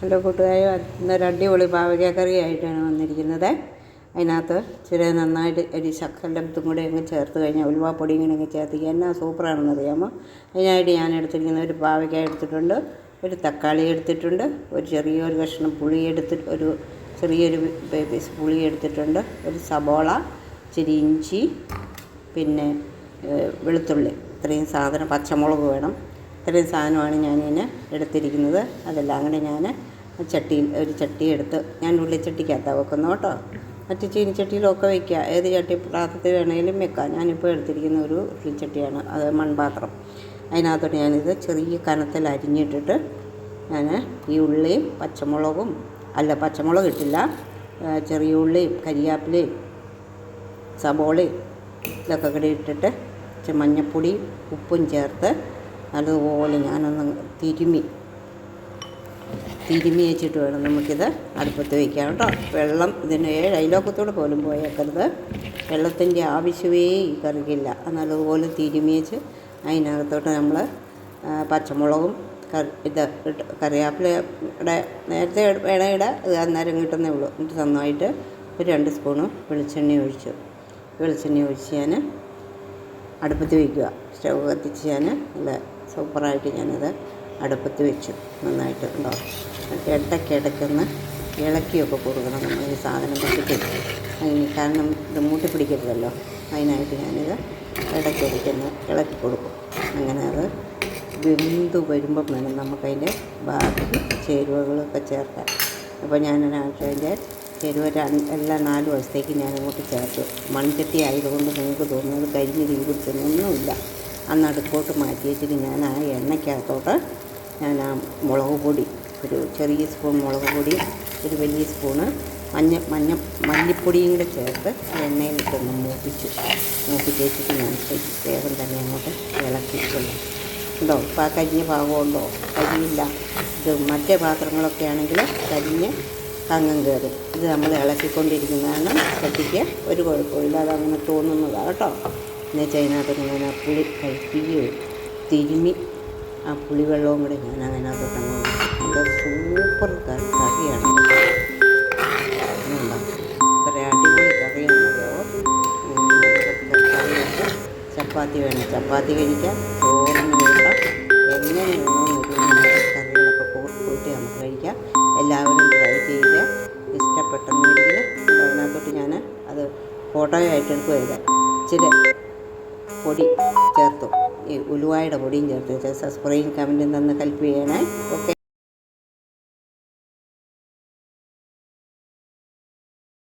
Hello കൂട്ടുകാരെ ഇന്നൊരു അടിപൊളി പാവക കറി ആയിട്ടാണ് വന്നിരിക്കുന്നത്. അതിനകത്ത് ഇച്ചിരി നന്നായിട്ട് ശക്കരന്റെ അടുത്തും കൂടെ അങ്ങ് ചേർത്ത് കഴിഞ്ഞാൽ ഉലുവാപ്പൊടി ഇങ്ങനെ അങ്ങ് ചേർത്ത് എന്നാ സൂപ്പറാണെന്ന് അറിയാമോ? അതിനായിട്ട് ഞാൻ എടുത്തിരിക്കുന്ന ഒരു പാവയ്ക്ക എടുത്തിട്ടുണ്ട് ഒരു തക്കാളി എടുത്തിട്ടുണ്ട് ഒരു ചെറിയൊരു കഷ്ണം പുളി എടുത്തിട്ട് ഒരു ചെറിയൊരു പീസ് പുളി എടുത്തിട്ടുണ്ട് ഒരു സബോള ഇച്ചിരി ഇഞ്ചി പിന്നെ വെളുത്തുള്ളി. ഇത്രയും സാധനം പച്ചമുളക് വേണം. ഇത്രയും സാധനമാണ് ഞാനിതിന് എടുത്തിരിക്കുന്നത്. അതെല്ലാം കൂടെ ഞാൻ ചട്ടിയിൽ ഒരു ചട്ടി എടുത്ത് ഞാൻ ഉള്ളിച്ചട്ടിക്കകത്താണ് വെക്കുന്നത് കേട്ടോ. മറ്റ് ചീനിച്ചട്ടിയിലൊക്കെ വയ്ക്കുക. ഏത് ചട്ടി പാത്രത്തിൽ വേണമെങ്കിലും വെക്കാം ഞാനിപ്പോൾ എടുത്തിരിക്കുന്ന ഒരു ഉള്ളിച്ചട്ടിയാണ്. അത് മൺപാത്രം. അതിനകത്തോട്ട് ഞാനിത് ചെറിയ കനത്തിൽ അരിഞ്ഞിട്ടിട്ട് ഞാൻ ഈ ഉള്ളിയും പച്ചമുളകും അല്ല പച്ചമുളക് ഇട്ടില്ല ചെറിയ ഉള്ളിയും കരിയാപ്പിലയും സബോളയും ഇതൊക്കെ കൂടി ഇട്ടിട്ട് മഞ്ഞപ്പൊടിയും ഉപ്പും ചേർത്ത് നല്ലതുപോലെ ഞാനൊന്ന് തിരുമി. തിരുമി വെച്ചിട്ട് വേണം നമുക്കിത് അടുപ്പത്ത് വയ്ക്കാം കേട്ടോ. വെള്ളം ഇതിന് ഏഴ് അയലോക്കത്തോടെ പോലും പോയേക്കരുത്. വെള്ളത്തിന്റെ ആവശ്യമേ ഈ കറിക്കില്ല നല്ലതുപോലെ തിരുമി വെച്ച് അതിനകത്തോട്ട് നമ്മൾ പച്ചമുളകും ഇത് ഇട്ട് കറിവേപ്പിലയുടെ നേരത്തെ വേണേൽ ഇടാം ഇത് അന്നേരം കിട്ടുന്നേ ഉള്ളൂ. എന്നിട്ട് നന്നായിട്ട് ഒരു രണ്ട് സ്പൂണ് വെളിച്ചെണ്ണ ഒഴിച്ചു. വെളിച്ചെണ്ണ ഒഴിച്ച് ഞാൻ അടുപ്പത്ത് വയ്ക്കുക സ്റ്റവ് കത്തിച്ച് ഞാൻ നല്ല സൂപ്പറായിട്ട് ഞാനത് അടുപ്പത്ത് വെച്ചു. നന്നായിട്ട് ഉണ്ടോ? ഇടയ്ക്ക് ഇടയ്ക്കൊന്ന് ഇളക്കിയൊക്കെ കൊടുക്കണം. നമ്മൾ ഈ സാധനം പറ്റിക്കും അതിന് കാരണം ഇത് മൂട്ടി പിടിക്കരുതല്ലോ. അതിനായിട്ട് ഞാനിത് ഇടയ്ക്കിടയ്ക്കൊന്ന് ഇളക്കി കൊടുക്കും. അങ്ങനെ അത് വെന്ത് വരുമ്പം വേണം നമുക്കതിന്റെ ബാക്കി ചേരുവകളൊക്കെ ചേർക്കാൻ. അപ്പോൾ ഞാൻ അതിന്റെ ചേരുവ എല്ലാ നാല് ദിവസത്തേക്ക് ഞാൻ അങ്ങോട്ട് ചേർത്തു. മൺചട്ടി ആയതുകൊണ്ട് നിങ്ങൾക്ക് തോന്നുന്നത് കരിഞ്ഞ് തീ പിടിച്ചൊന്നുമില്ല അന്ന് അടുപ്പോട്ട് മാറ്റി വെച്ചിട്ട് ഞാൻ ആ എണ്ണയ്ക്കകത്തോട്ട് ഞാൻ ആ മുളക് പൊടി ഒരു ചെറിയ സ്പൂൺ മുളക് പൊടി ഒരു വലിയ സ്പൂണ് മഞ്ഞ മഞ്ഞ മല്ലിപ്പൊടിയും കൂടെ ചേർത്ത് ആ എണ്ണയിലിട്ടൊന്ന് മൂപ്പിച്ചു മൂപ്പിച്ച് വെച്ചിട്ട് ഞാൻ വേഗം തന്നെ അങ്ങോട്ട് ഇളക്കിക്കൊള്ളു ഉണ്ടോ? ഇപ്പോൾ ആ കരിഞ്ഞ ഭാഗമുണ്ടോ കരിയില്ല. ഇത് മറ്റേ പാത്രങ്ങളൊക്കെ ആണെങ്കിൽ കരിഞ്ഞ് കങ്ങം കയറും. ഇത് നമ്മൾ ഇളക്കിക്കൊണ്ടിരിക്കുന്നതാണ് ചട്ടിക്ക് ഒരു കുഴപ്പമില്ല. അതങ്ങനെ തോന്നുന്നതാണ് കേട്ടോ. എന്ന് വെച്ചാൽ അതിനകത്ത് ഞാൻ ആ പുളി കഴിക്കുകയോ തിരുമ്മി ആ പുളിവെള്ളവും കൂടെ ഞാൻ അതിനകത്തോട്ട് അങ്ങ്. നല്ല സൂപ്പർ കറിയാണ്. ചപ്പാത്തി വേണം. ചപ്പാത്തി കഴിക്കാം ചോറിന് കഴിക്കാം. എങ്ങനെ വേണമെന്നൊരു കറികളൊക്കെ കൂട്ടി നമുക്ക് കഴിക്കാം. എല്ലാവരും ട്രൈ ചെയ്യുക. ഇഷ്ടപ്പെട്ടെന്നുണ്ടെങ്കിൽ അതിനകത്തോട്ട് ഞാൻ അത് ഫോട്ടോയായിട്ട് എടുക്കുകയില്ല ഇച്ചിരി പൊടി ചേർത്തു. ഈ ഉലുവായുടെ പൊടിയും ചേർത്ത് സ്പ്രേയും കമന്റും തന്ന് കൽപ്പ് ചെയ്യണേ ഓക്കെ.